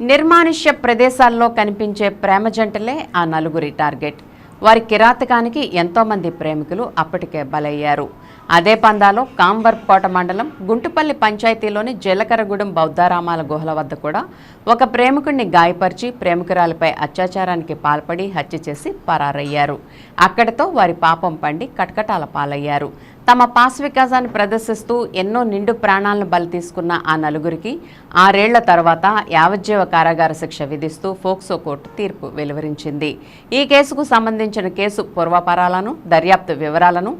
నిర్మానుష్య ప్రదేశాల్లో కనిపించే ప్రేమ జంటలే ఆ నలుగురి టార్గెట్. వారి కిరాతకానికి ఎంతోమంది ప్రేమికులు అప్పటికే బలయ్యారు. అదే పందాలో కాంబర్కోట మండలం గుంటుపల్లి పంచాయతీలోని జలకరగూడెం బౌద్ధారామాల గుహల వద్ద కూడా ఒక ప్రేమికుడిని గాయపరిచి ప్రేమికురాలపై అత్యాచారానికి పాల్పడి హత్య చేసి పరారయ్యారు. అక్కడితో వారి పాపం పండి కటకటాల పాలయ్యారు. తమ పాస్ వికాసాన్ని ప్రదర్శిస్తూ ఎన్నో నిండు ప్రాణాలను బలి తీసుకున్న ఆ నలుగురికి ఆరేళ్ళ తర్వాత యావజ్జీవ కారాగార శిక్ష విధిస్తూ ఫోక్సో కోర్టు తీర్పు వెలువరించింది. ఈ కేసుకు సంబంధించిన కేసు పూర్వపరాలను దర్యాప్తు వివరాలను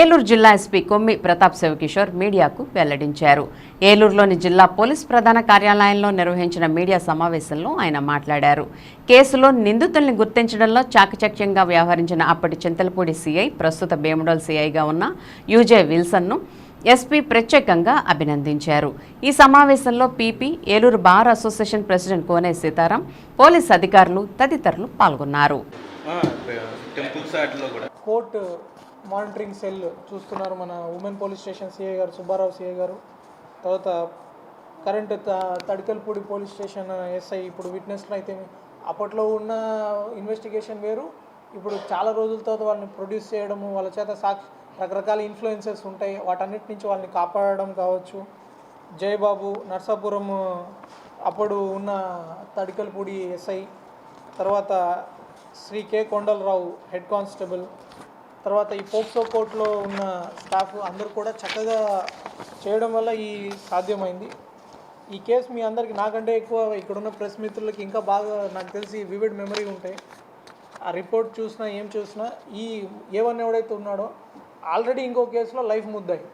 ఏలూరు జిల్లా ఎస్పీ కొమ్మి ప్రతాప్ శివకిషోర్ మీడియాకు వెల్లడించారు. ఏలూరులోని జిల్లా పోలీస్ ప్రధాన కార్యాలయంలో నిర్వహించిన మీడియా సమావేశంలో ఆయన మాట్లాడారు. కేసులో నిందితుల్ని గుర్తించడంలో చాకచక్యంగా వ్యవహరించిన అప్పటి చింతలపూడి సీఐ ప్రస్తుత బేముడోల్ సీఐగా ఉన్న యూజే విల్సన్ను ఎస్పీ ప్రత్యేకంగా అభినందించారు. ఈ సమావేశంలో PP Eluru bar association president Kone Sitaram police అధికారులు తదితరులు పాల్గొన్నారు. కోర్ట్ మానిటరింగ్ సెల్ చూస్తున్నారు మన ఉమెన్ పోలీస్ స్టేషన్ సిఐ గారు సుబ్బారావు సిఐ గారు. తర్వాత కరెంట్ త- తడికల్పూడి పోలీస్ స్టేషన్ ఎస్ఐ ఇప్పుడు విట్నెస్లు అయితే అప్పట్లో ఉన్న ఇన్వెస్టిగేషన్ వేరు. ఇప్పుడు చాలా రోజుల తర్వాత వాళ్ళని ప్రొడ్యూస్ చేయడము వాళ్ళ చేత సాక్షి రకరకాల ఇన్ఫ్లుయెన్సెస్ ఉంటాయి. వాటన్నిటి నుంచి వాళ్ళని కాపాడడం కావచ్చు. జయబాబు నర్సాపురం అప్పుడు ఉన్న తడికల్పూడి ఎస్ఐ తర్వాత Shri K. Kondalarao head constable తర్వాత ఈ పోక్సో కోర్టులో ఉన్న స్టాఫ్ అందరూ కూడా చక్కగా చేయడం వల్ల ఈ సాధ్యమైంది. ఈ కేసు మీ అందరికి నాకంటే ఎక్కువ ఇక్కడున్న ప్రెస్ మిత్రులకి ఇంకా బాగా నాకు తెలిసి వివిడ్ మెమరీ ఉంటాయి. ఆ రిపోర్ట్ చూసినా ఏం చూసినా ఈ ఏ ఎవడైతే ఉన్నాడో ఆల్రెడీ ఇంకో కేసులో లైఫ్ ముద్దాయి.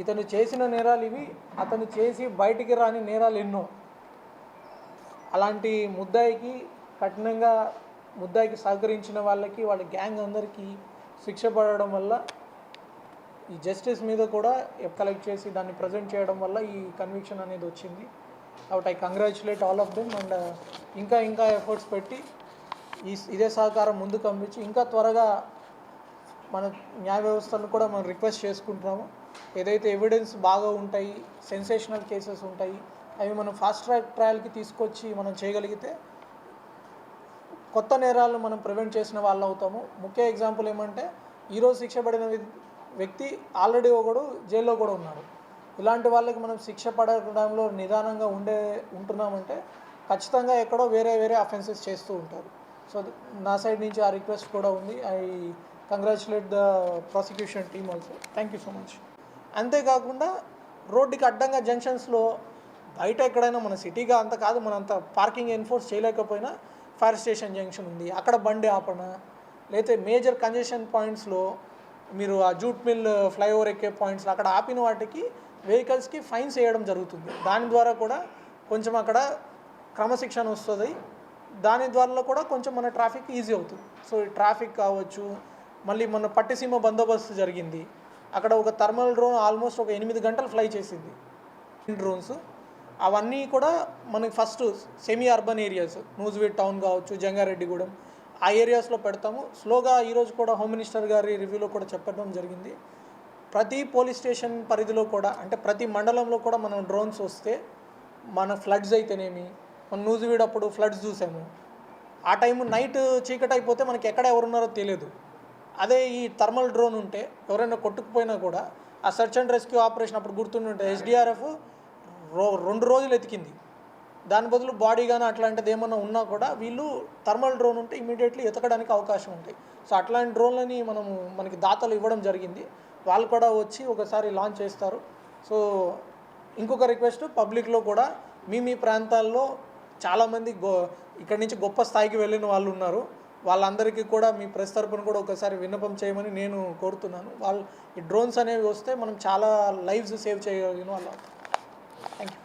ఇతను చేసిన నేరాలు ఇవి అతను చేసి బయటికి రాని నేరాలు ఎన్నో. అలాంటి ముద్దాయికి కఠినంగా ముద్దాయికి సహకరించిన వాళ్ళకి వాళ్ళ గ్యాంగ్ అందరికీ శిక్ష పడడం వల్ల ఈ జస్టిస్ మీద కూడా కలెక్ట్ చేసి దాన్ని ప్రజెంట్ చేయడం వల్ల ఈ కన్విక్షన్ అనేది వచ్చింది. కాబట్టి I congratulate all of them and ఇంకా ఇంకా ఎఫర్ట్స్ పెట్టి ఈ ఇదే సహకారం ముందుకు పంపించి ఇంకా త్వరగా మన న్యాయ వ్యవస్థను కూడా మనం రిక్వెస్ట్ చేసుకుంటున్నాము. ఏదైతే ఎవిడెన్స్ బాగా ఉంటాయి సెన్సేషనల్ కేసెస్ ఉంటాయి అవి మనం ఫాస్ట్ ట్రాక్ ట్రయల్కి తీసుకొచ్చి మనం చేయగలిగితే కొత్త నేరాలను మనం ప్రివెంట్ చేసిన వాళ్ళు అవుతాము. ముఖ్య ఎగ్జాంపుల్ ఏమంటే ఈరోజు శిక్ష పడిన వ్యక్తి ఆల్రెడీ ఒకడు జైల్లో కూడా ఉన్నాడు. ఇలాంటి వాళ్ళకి మనం శిక్ష పడడంలో నిదానంగా ఉండే ఉంటున్నామంటే ఖచ్చితంగా ఎక్కడో వేరే వేరే అఫెన్సెస్ చేస్తూ ఉంటారు. సో నా సైడ్ నుంచి ఆ రిక్వెస్ట్ కూడా ఉంది. I congratulate the prosecution team also thank you so much అంతేకాకుండా రోడ్డుకి అడ్డంగా జంక్షన్స్లో బయట ఎక్కడైనా మన సిటీగా అంత కాదు మన అంత పార్కింగ్ ఎన్ఫోర్స్ చేయలేకపోయినా ఫైర్ స్టేషన్ జంక్షన్ ఉంది. అక్కడ బండి ఆపణ లేకపోతే మేజర్ కంజెషన్ పాయింట్స్లో మీరు ఆ జూట్ మిల్ ఫ్లైఓవర్ ఎక్కే పాయింట్స్లో అక్కడ ఆపిన వాటికి వెహికల్స్కి ఫైన్స్ వేయడం జరుగుతుంది. దాని ద్వారా కూడా కొంచెం అక్కడ క్రమశిక్షణ వస్తుంది. దాని ద్వారా కూడా కొంచెం మన ట్రాఫిక్ ఈజీ అవుతుంది. సో ఈ ట్రాఫిక్ కావచ్చు మళ్ళీ మన పట్టిసీమ బందోబస్తు జరిగింది. అక్కడ ఒక థర్మల్ డ్రోన్ ఆల్మోస్ట్ ఒక ఎనిమిది గంటలు ఫ్లై చేసింది. డ్రోన్స్. అవన్నీ కూడా మనకి first semi urban areas. Nuzvid town కావచ్చు జంగారెడ్డిగూడెం. ఆ ఏరియాస్లో పెడతాము. స్లోగా ఈరోజు కూడా హోమ్ మినిస్టర్ గారి రివ్యూలో కూడా చెప్పడం జరిగింది. ప్రతి పోలీస్ స్టేషన్ పరిధిలో కూడా అంటే ప్రతి మండలంలో కూడా మనం డ్రోన్స్ వస్తే మన ఫ్లడ్స్ అయితేనేమి? మన నూజివీడ్ అప్పుడు ఫ్లడ్స్ చూసాము. ఆ టైం నైట్ చీకటి అయిపోతే మనకి ఎక్కడ ఎవరున్నారో తెలియదు. అదే ఈ థర్మల్ డ్రోన్ ఉంటే ఎవరైనా కొట్టుకుపోయినా కూడా ఆ సెర్చ్ అండ్ రెస్క్యూ ఆపరేషన్ అప్పుడు గుర్తుంటే ఎస్డిఆర్ఎఫ్ రో రెండు రోజులు ఎతికింది. దాని బదులు బాడీ కానీ అట్లాంటిది ఏమన్నా ఉన్నా కూడా వీళ్ళు థర్మల్ డ్రోన్ ఉంటే ఇమీడియట్లీ ఎతకడానికి అవకాశం ఉంటాయి సో అట్లాంటి డ్రోన్లని మనము మనకి దాతలు ఇవ్వడం జరిగింది. వాళ్ళు కూడా వచ్చి ఒకసారి లాంచ్ చేస్తారు. సో ఇంకొక రిక్వెస్ట్ పబ్లిక్లో కూడా మీ మీ ప్రాంతాల్లో చాలామంది గో ఇక్కడి నుంచి గొప్ప స్థాయికి వెళ్ళిన వాళ్ళు ఉన్నారు. వాళ్ళందరికీ కూడా మీ ప్రెస్ తరపున కూడా ఒకసారి విన్నపం చేయమని నేను కోరుతున్నాను. వాళ్ళు ఈ డ్రోన్స్ అనేవి వస్తే మనం చాలా లైవ్స్ సేవ్ చేయగలిగిన వాళ్ళ. Thank you